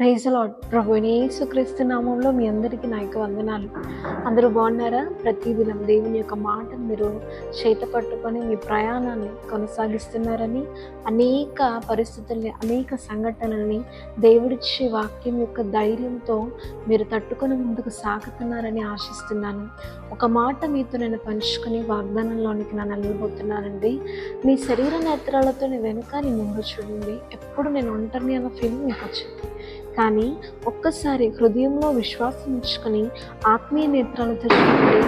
Praise ప్రభుని ప్రభు యేసుక్రీస్తు నామంలో మీ అందరికీ నా యొక్క వందనాలు. అందరూ బాగున్నారా? ప్రతిదినం దేవుని యొక్క మాట మీరు చేత పట్టుకొని మీ ప్రయాణాన్ని కొనసాగిస్తున్నారని అనేక పరిస్థితుల్ని అనేక సంఘటనల్ని దేవుడిచ్చే వాక్యం యొక్క ధైర్యంతో మీరు తట్టుకొని ముందుకు సాగుతున్నారని ఆశిస్తున్నాను. ఒక మాట మీతో నేను పంచుకొని వాగ్దానంలోనికి నన్ను వెళ్ళిపోతున్నానండి మీ శరీర నేత్రాలతో నేను వెనుక నీ ముందు చూడండి. ఎప్పుడు నేను ఒంటరిని అన్న ఫీలింగ్ మీకు వచ్చింది. కానీ ఒక్కసారి హృదయంలో విశ్వాసం ఉంచుకొని ఆత్మీయ నేత్రాలతో చూడండి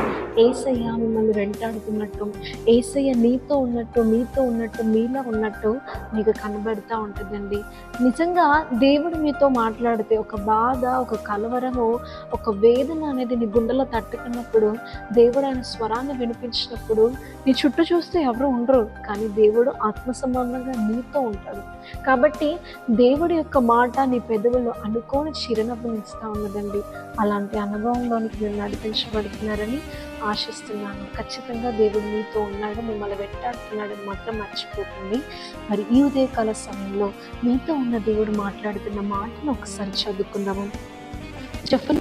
ఏసయ్య మిమ్మల్ని వెంటాడుతున్నట్టు ఏసయ్య నీతో ఉన్నట్టు మీతో ఉన్నట్టు మీలో ఉన్నట్టు మీకు కనబడుతూ ఉంటుందండి. నిజంగా దేవుడు మీతో మాట్లాడితే ఒక బాధ ఒక కలవరము ఒక వేదన అనేది నీ గుండెలో తట్టుకున్నప్పుడు దేవుడు ఆయన స్వరాన్ని వినిపించినప్పుడు నీ చుట్టూ చూస్తే ఎవరు ఉండరు కానీ దేవుడు ఆత్మ సంబంధంగా నీతో ఉంటాడు. కాబట్టి దేవుడి యొక్క మాట నీ పెదవుల్లో అనుకోని చిరునవ్వును ఇస్తూ ఉన్నదండి. అలాంటి అనుభవంలోనికి మీరు నడిపించబడుతున్నారని ఆశిస్తున్నాను. ఖచ్చితంగా దేవుడు మీతో ఉన్నాడు మిమ్మల్ని వెంటాడుతున్నాడని మాత్రం మర్చిపోతుంది మరి ఈ ఉదయకాల సమయంలో మీతో ఉన్న దేవుడు మాట్లాడుతున్న మాటను ఒకసారి చదువుకుందాము. చెప్పని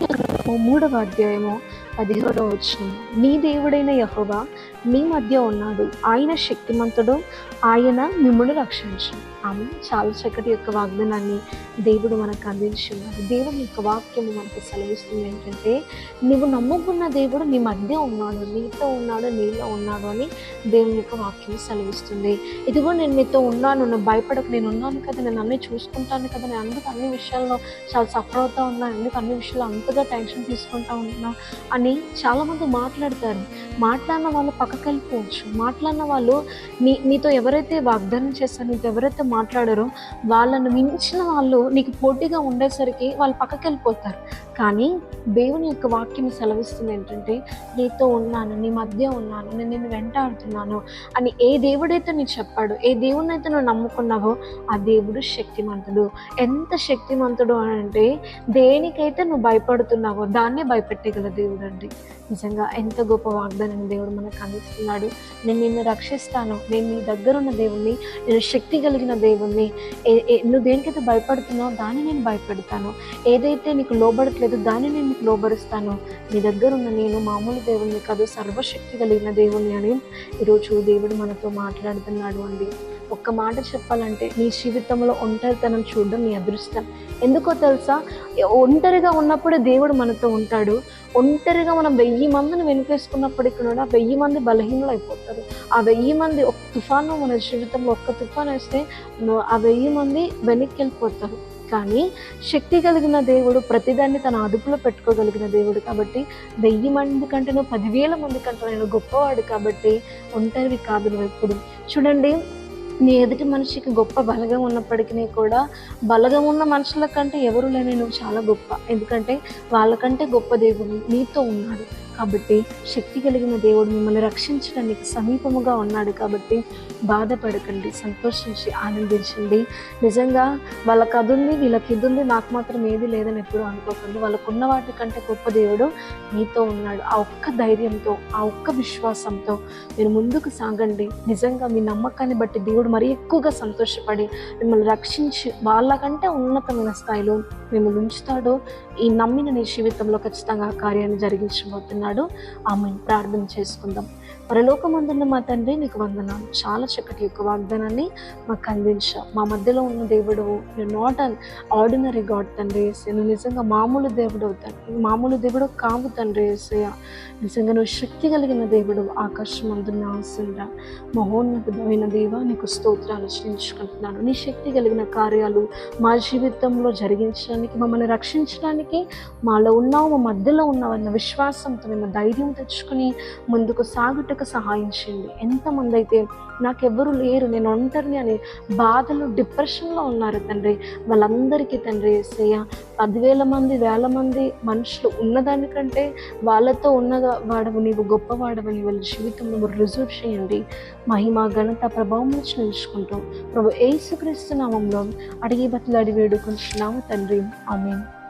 మూడవ అధ్యాయము పదిహేడవ వచ్చిన నీ దేవుడైన యహోవా మీ మధ్య ఉన్నాడు. ఆయన శక్తిమంతుడు. ఆయన మిమ్మల్ని రక్షించు. ఆమె చాలా చక్కటి యొక్క వాగ్దానాన్ని దేవుడు మనకు అందించి ఉన్నాడు దేవుని యొక్క వాక్యము మనకు సెలవిస్తుంది ఏంటంటే నువ్వు నమ్ముకున్న దేవుడు నీ మధ్య ఉన్నాడు. నీతో ఉన్నాడు నీలో ఉన్నాడు అని దేవుని యొక్క వాక్యం సెలవిస్తుంది. ఇదిగో నేను నీతో ఉన్నాను. నువ్వు భయపడకు. నేను ఉన్నాను కదా. నేను అన్నీ చూసుకుంటాను కదా. నేను అందుకు అన్ని విషయాల్లో చాలా సఫర్ అవుతా ఉన్నాను ఎందుకు అన్ని విషయాలు అంతగా టెన్షన్ తీసుకుంటా ఉంటున్నా? అని చాలామంది మాట్లాడతారు. మాట్లాడిన వాళ్ళు పక్కకి వెళ్ళిపోవచ్చు. మాట్లాడిన వాళ్ళు నీ నీతో ఎవరైతే వాగ్దానం చేస్తారో నీతో ఎవరైతే మాట్లాడారో వాళ్ళను మించిన వాళ్ళు నీకు పోటీగా ఉండేసరికి వాళ్ళు పక్కకి వెళ్ళిపోతారు. కానీ దేవుని యొక్క వాక్యం సెలవిస్తుంది ఏంటంటే నీతో ఉన్నాను నీ మధ్య ఉన్నాను నేను నిన్ను వెంటాడుతున్నాను అని ఏ దేవుడైతే నీకు చెప్పాడు ఏ దేవుడిని అయితే నువ్వు నమ్ముకున్నావో ఆ దేవుడు శక్తిమంతుడు. ఎంత శక్తిమంతుడు అని అంటే దేనికైతే నువ్వు భయపడుతున్నావో దాన్నే భయపెట్టగల దేవుడు అండి. నిజంగా ఎంత గొప్ప వాగ్దానం దేవుడు మనకు అందిస్తున్నాడు. నేను నిన్ను రక్షిస్తాను నేను నీ దగ్గర ఉన్న దేవుణ్ణి నేను శక్తి కలిగిన దేవుణ్ణి. నువ్వు దేనికైతే భయపడుతున్నావో దాన్ని నేను భయపెడతాను. ఏదైతే నీకు లేదు దాన్ని నేను లోబరుస్తాను. మీ దగ్గర ఉన్న నేను మామూలు దేవుణ్ణి కాదు సర్వశక్తి కలిగిన దేవుణ్ణి అని ఈరోజు దేవుడు మనతో మాట్లాడుతున్నాడు అండి. ఒక్క మాట చెప్పాలంటే నీ జీవితంలో ఒంటరితనం చూడడం నీ అదృష్టం. ఎందుకో తెలుసా? ఒంటరిగా ఉన్నప్పుడే దేవుడు మనతో ఉంటాడు. ఒంటరిగా మనం వెయ్యి మందిని వెనుకేసుకున్నప్పటికీ కూడా వెయ్యి మంది బలహీనలు అయిపోతారు. ఆ వెయ్యి మంది ఒక తుఫాను మన జీవితంలో ఒక్క తుఫాను వేస్తే ఆ వెయ్యి మంది వెనక్కి వెళ్ళిపోతారు. కానీ శక్తి కలిగిన దేవుడు ప్రతిదాన్ని తన అదుపులో పెట్టుకోగలిగిన దేవుడు కాబట్టి వెయ్యి మంది కంటే పదివేల మంది కంటే నేను గొప్పవాడు కాబట్టి ఒంటరివి కాదు నువ్వు ఎప్పుడు. చూడండి నీ ఎదుటి మనిషికి గొప్ప బలగం ఉన్నప్పటికీ కూడా బలగం ఉన్న మనుషుల కంటే ఎవరు లేని నువ్వు చాలా గొప్ప. ఎందుకంటే వాళ్ళకంటే గొప్ప దేవుడు నీతో ఉన్నాడు. కాబట్టి శక్తి కలిగిన దేవుడు మిమ్మల్ని రక్షించడానికి సమీపముగా ఉన్నాడు కాబట్టి బాధపడకండి సంతోషించి ఆనందించండి. నిజంగా వాళ్ళకి అది ఉంది వీళ్ళకి ఇది ఉంది నాకు మాత్రం ఏది లేదని ఎప్పుడు అనుకోకండి. వాళ్ళకు ఉన్న వాటి కంటే గొప్ప దేవుడు మీతో ఉన్నాడు. ఆ ఒక్క ధైర్యంతో ఆ ఒక్క విశ్వాసంతో మీరు ముందుకు సాగండి. నిజంగా మీ నమ్మకాన్ని బట్టి దేవుడు మరి ఎక్కువగా సంతోషపడి మిమ్మల్ని రక్షించి వాళ్ళకంటే ఉన్నతమైన స్థాయిలో మిమ్మల్ని ఉంచుతాడు ఈ నమ్మిన నీ జీవితంలో ఖచ్చితంగా ఆ కార్యాన్ని జరిగించబోతున్నాడు ఆమె ప్రార్థన చేసుకుందాం. పరలోకమందున్న మా తండ్రి నీకు వందనాలు. చాలా చక్కటి యొక్క వాగ్దానాన్ని మాకు అందించావు మా మధ్యలో ఉన్న దేవుడు నాట్ అన్ ఆర్డినరీ గాడ్ తండ్రి ఏసయ్య. నువ్వు నిజంగా మామూలు దేవుడు అవుతాను మామూలు దేవుడు కావు తండ్రి ఏసయ్య. నిజంగా నువ్వు శక్తి కలిగిన దేవుడు ఆకాశం అందున్న ఆశంగా మహోన్నతమైన దేవ నీకు స్తోత్రాలు చెల్లించుకుంటున్నాను. నీ శక్తి కలిగిన కార్యాలు మా జీవితంలో జరిగించడానికి మమ్మల్ని రక్షించడానికి మాలో ఉన్నావు మా మధ్యలో ఉన్నావు అన్న విశ్వాసంతో మేము ధైర్యం తెచ్చుకుని ముందుకు సాగుటకు సహాయం చేయండి. ఎంతమంది అయితే నాకెవ్వరు లేరు నేను ఒంటరిని అని బాధలు డిప్రెషన్లో ఉన్నారు తండ్రి. వాళ్ళందరికీ తండ్రి ఏసయ్య పదివేల మంది వేల మంది మనుషులు ఉన్నదానికంటే వాళ్ళతో ఉన్నగా వాడవు నీవు గొప్పవాడవని వాళ్ళ జీవితంలో రుజువు చేయండి. మహిమ ఘనత ప్రభావం నుంచి నిలుచుకుంటూ. ప్రభు ఏసుక్రీస్తు నామంలో అడిగి బతులాడి వేడుకుంటున్నాము తండ్రి. ఆమె